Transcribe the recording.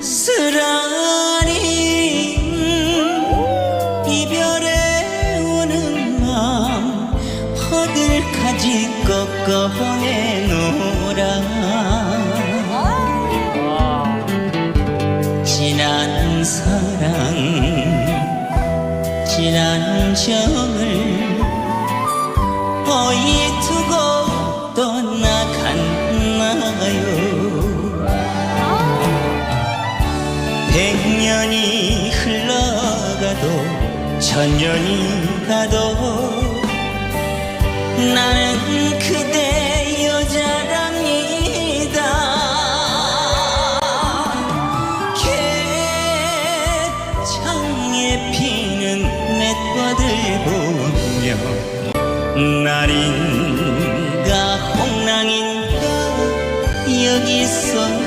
쓰라린 이별에 우는 마음 어딜까지 꺾어 보내노라. 지난 사랑 지난 정을 백년이 흘러가도 천년이 가도 나는 그대 여자랍니다. 개창에 피는 맷과들 보며 날인가 홍랑인가 여기서